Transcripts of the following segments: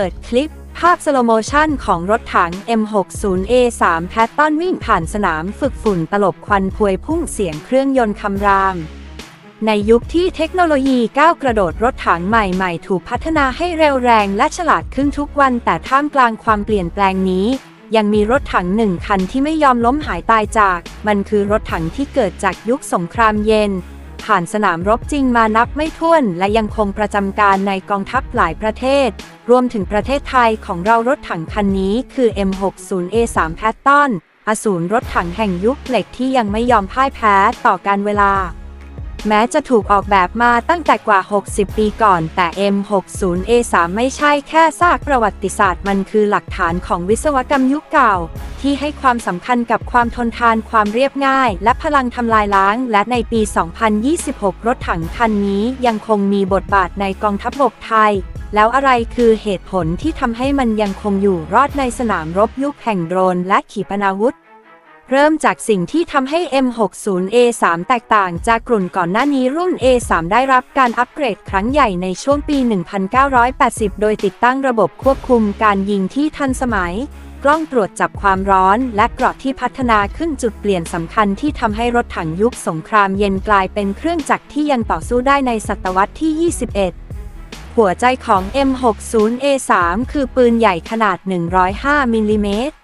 ปิดคลิป ภาพสโลโมชันของรถถัง M60A3 แพตตันวิ่งผ่านสนามฝึกฝุ่นตลบควันพวยพุ่งเสียงเครื่องยนต์คำราม ในยุคที่เทคโนโลยีก้าวกระโดดรถถังใหม่ๆ ถูกพัฒนาให้เร็วแรงและฉลาดขึ้นทุกวันแต่ท่ามกลางความเปลี่ยนแปลงนี้ ยังมีรถถังหนึ่งคันที่ไม่ยอมล้มหายตายจาก มันคือรถถังที่เกิดจากยุคสงครามเย็น ผ่านสนามรบจริงมานับไม่ถ้วน และยังคงประจำการในกองทัพหลายประเทศ รวมถึงประเทศไทยของเรารถถังคันนี้คือ M60A3 p a t t o n อสูรรถถังแห่งยุคเหล็กที่ยังไม่ยอมพ่ายแพ้ต่อการเวลา แม้จะถูกออกแบบมาตั้งแต่กว่า 60 ปีก่อน แต่ M60A3 ไม่ใช่แค่ซากประวัติศาสตร์ มันคือหลักฐานของวิศวกรรมยุคเก่า ที่ให้ความสำคัญกับความทนทานความเรียบง่าย และพลังทำลายล้าง และในปี 2026 รถถังคันนี้ยังคงมีบทบาทในกองทัพบกไทย แล้วอะไรคือเหตุผลที่ทำให้มันยังคงอยู่รอดในสนามรบยุคแห่งโดรนและขีปนาวุธ เริ่มจากสิ่งที่ทำให้ M60A3 แตกต่างจากกลุ่นก่อนหน้านี้รุ่น A3 ได้รับการอัปเกรดครั้งใหญ่ในช่วงปี 1980 โดยติดตั้งระบบควบคุมการยิงที่ทันสมัย กล้องตรวจจับความร้อนและเกราะที่พัฒนาขึ้นจุดเปลี่ยนสำคัญที่ทำให้รถถังยุคสงครามเย็นกลายเป็นเครื่องจักรที่ยังต่อสู้ได้ในศตวรรษที่ 21หัวใจของ M60A3 คือปืนใหญ่ขนาด 105มิลลิเมตร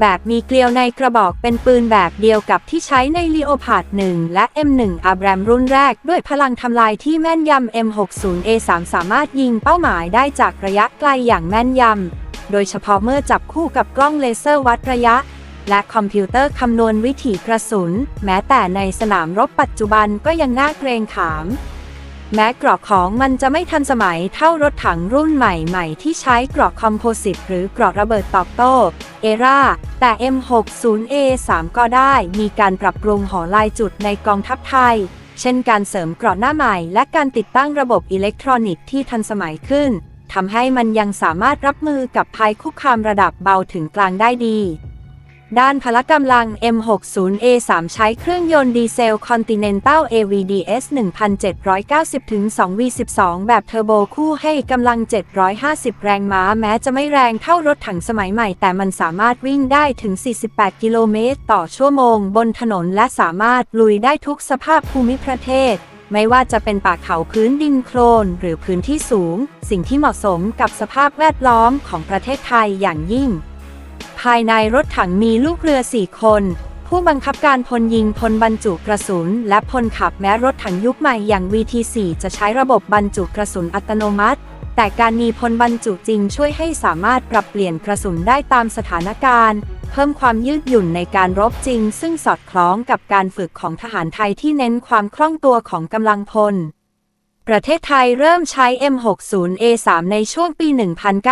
แบบมีเกลียวในกระบอกเป็นปืนแบบเดียวกับที่ใช้ในลีโอพาร์ด1และ M1 อับแรมรุ่นแรก ด้วยพลังทำลายที่แม่นยำ M60A3 สามารถยิงเป้าหมายได้จากระยะไกลอย่างแม่นยำ โดยเฉพาะเมื่อจับคู่กับกล้องเลเซอร์วัดระยะ และคอมพิวเตอร์คำนวณวิถีกระสุน แม้แต่ในสนามรบปัจจุบันก็ยังน่าเกรงขาม แม้กรอบของมันจะไม่ทันสมัยเท่ารถถังรุ่นใหม่ๆ ที่ใช้กรอบคอมโพสิตหรือกรอบระเบิดตอบโต้เอราแต่ M60A3 ก็ได้มีการปรับปรุงหอลายจุดในกองทัพไทย เช่นการเสริมกรอบหน้าใหม่และการติดตั้งระบบอิเล็กทรอนิกส์ที่ทันสมัยขึ้นทำให้มันยังสามารถรับมือกับภัยคุกคามระดับเบาถึงกลางได้ดี ด้านพละกำลัง M60A3 ใช้เครื่องยนต์ดีเซล Continental AVDS 1790-2V12 แบบเทอร์โบคู่ให้กำลัง 750 แรงม้าแม้จะไม่แรงเท่ารถถังสมัยใหม่ แต่มันสามารถวิ่งได้ถึง 48 กิโลเมตรต่อชั่วโมง บนถนนและสามารถลุยได้ทุกสภาพภูมิประเทศไม่ว่าจะเป็นป่าเขาพื้นดินโคลน หรือพื้นที่สูง สิ่งที่เหมาะสมกับสภาพแวดล้อมของประเทศไทยอย่างยิ่ง ภายในรถถังมีลูกเรือ 4 คน ผู้บังคับการพลยิงพลบรรจุกระสุน และพลขับแม้รถถังยุคใหม่อย่าง VT4 จะใช้ระบบบรรจุกระสุนอัตโนมัติ แต่การมีพลบรรจุจริงช่วยให้สามารถปรับเปลี่ยนกระสุนได้ตามสถานการณ์ เพิ่มความยืดหยุ่นในการรบจริง ซึ่งสอดคล้องกับการฝึกของทหารไทยที่เน้นความคล่องตัวของกำลังพล ประเทศไทยเริ่มใช้ M60A3 ในช่วงปี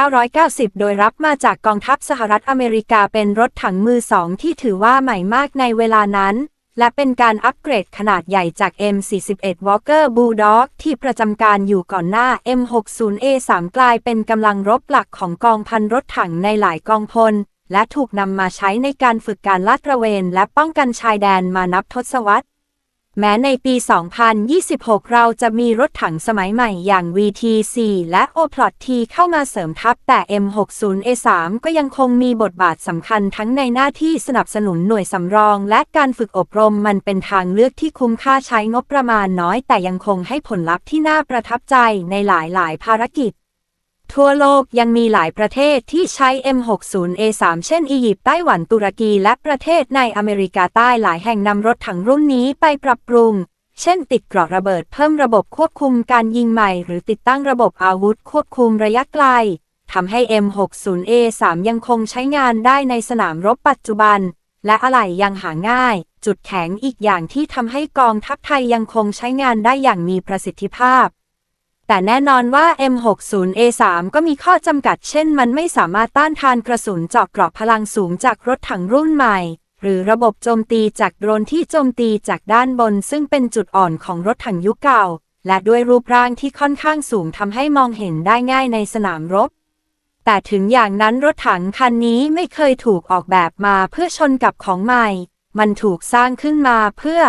1990 โดยรับมาจากกองทัพสหรัฐอเมริกาเป็นรถถังมือสองที่ถือว่าใหม่มากในเวลานั้น และเป็นการอัปเกรดขนาดใหญ่จาก M41 Walker Bulldog ที่ประจำการอยู่ก่อนหน้า M60A3 กลายเป็นกำลังรบหลักของกองพันรถถังในหลายกองพล และถูกนำมาใช้ในการฝึกการลาดตระเวน และป้องกันชายแดนมานับทศวรรษ แม้ในปี 2026 เราจะมีรถถังสมัยใหม่อย่าง VT4 และ O-Plot T เข้ามาเสริมทัพแต่ M60A3 ก็ยังคงมีบทบาทสำคัญทั้งในหน้าที่สนับสนุนหน่วยสำรองและการฝึกอบรมมันเป็นทางเลือกที่คุ้มค่าใช้งบประมาณน้อยแต่ยังคงให้ผลลัพธ์ที่น่าประทับใจในหลายๆ ภารกิจ ทั่วโลกยังมีหลายประเทศที่ใช้ M60A3 เช่น อียิปต์ไต้หวันตุรกี และประเทศในอเมริกาใต้หลายแห่งนำรถถังรุ่นนี้ไปปรับปรุง เช่นติดเกราะระเบิดเพิ่มระบบควบคุมการยิงใหม่ หรือติดตั้งระบบอาวุธควบคุมระยะไกลทำให้ M60A3 ยังคงใช้งานได้ในสนามรบปัจจุบัน และอะไหล่ยังหาง่าย จุดแข็งอีกอย่างที่ทำให้กองทัพไทยยังคงใช้งานได้อย่างมีประสิทธิภาพ แต่แน่นอนว่า M60A3 ก็มีข้อจำกัดเช่นมันไม่สามารถต้านทานกระสุนเจาะเกราะพลังสูงจากรถถังรุ่นใหม่ หรือระบบโจมตีจากโดรนที่โจมตีจากด้านบน ซึ่งเป็นจุดอ่อนของรถถังยุคเก่า และด้วยรูปร่างที่ค่อนข้างสูงทำให้มองเห็นได้ง่ายในสนามรบ แต่ถึงอย่างนั้นรถถังคันนี้ไม่เคยถูกออกแบบมาเพื่อชนกับของใหม่ มันถูกสร้างขึ้นมาเพื่อ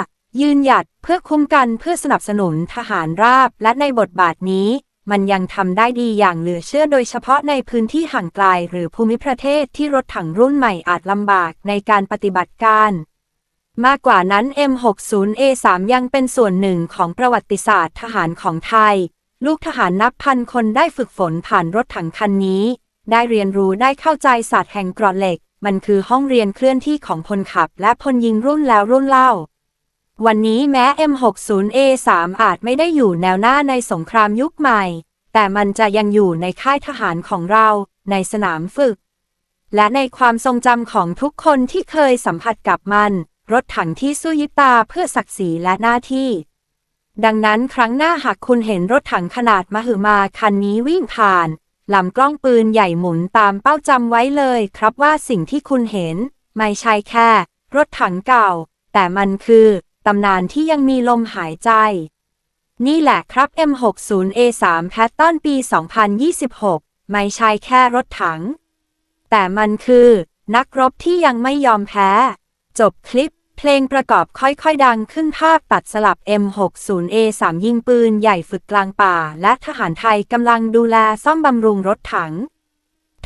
ยืนหยัดเพื่อคุ้มกันเพื่อสนับสนุนทหารราบ และในบทบาทนี้ มันยังทำได้ดีอย่างเหลือเชื่อโดยเฉพาะในพื้นที่ห่างไกลหรือภูมิประเทศที่รถถังรุ่นใหม่อาจลำบากในการปฏิบัติการมากกว่านั้น M60A3 ยังเป็นส่วนหนึ่งของประวัติศาสตร์ทหารของไทย ลูกทหารนับพันคนได้ฝึกฝนผ่านรถถังคันนี้ ได้เรียนรู้ได้เข้าใจศาสตร์แห่งกรอเหล็ก มันคือห้องเรียนเคลื่อนที่ของพลขับ และพลยิงรุ่นแล้วรุ่นเล่า วันนี้แม้ M60A3 อาจไม่ได้อยู่แนวหน้าในสงครามยุคใหม่ แต่มันจะยังอยู่ในค่ายทหารของเราในสนามฝึก และในความทรงจำของทุกคนที่เคยสัมผัสกับมัน รถถังที่สู้ยิบตาเพื่อศักดิ์ศรีและหน้าที่ ดังนั้นครั้งหน้าหากคุณเห็นรถถังขนาดมหึมาคันนี้วิ่งผ่านลำกล้องปืนใหญ่หมุนตามเป้าจำไว้เลย ครับว่าสิ่งที่คุณเห็น ไม่ใช่แค่ รถถังเก่า แต่มันคือ ตำนานที่ยังมีลมหายใจ นี่แหละครับ M60A3 แพทตอนปี 2026 ไม่ใช่แค่รถถัง แต่มันคือ นักรบที่ยังไม่ยอมแพ้ จบคลิป เพลงประกอบค่อยๆดังขึ้นภาพตัดสลับ M60A3 ยิงปืนใหญ่ฝึกกลางป่า และทหารไทยกำลังดูแลซ่อมบำรุงรถถัง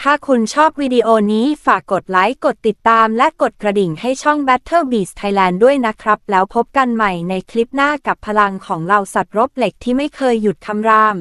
ถ้าคุณชอบวิดีโอนี้ฝากกดไลค์ กดติดตามและกดกระดิ่งให้ช่อง Battle Beast Thailand ด้วยนะครับ แล้วพบกันใหม่ในคลิปหน้ากับพลังของเหล่าสัตว์รบเหล็กที่ไม่เคยหยุดคำราม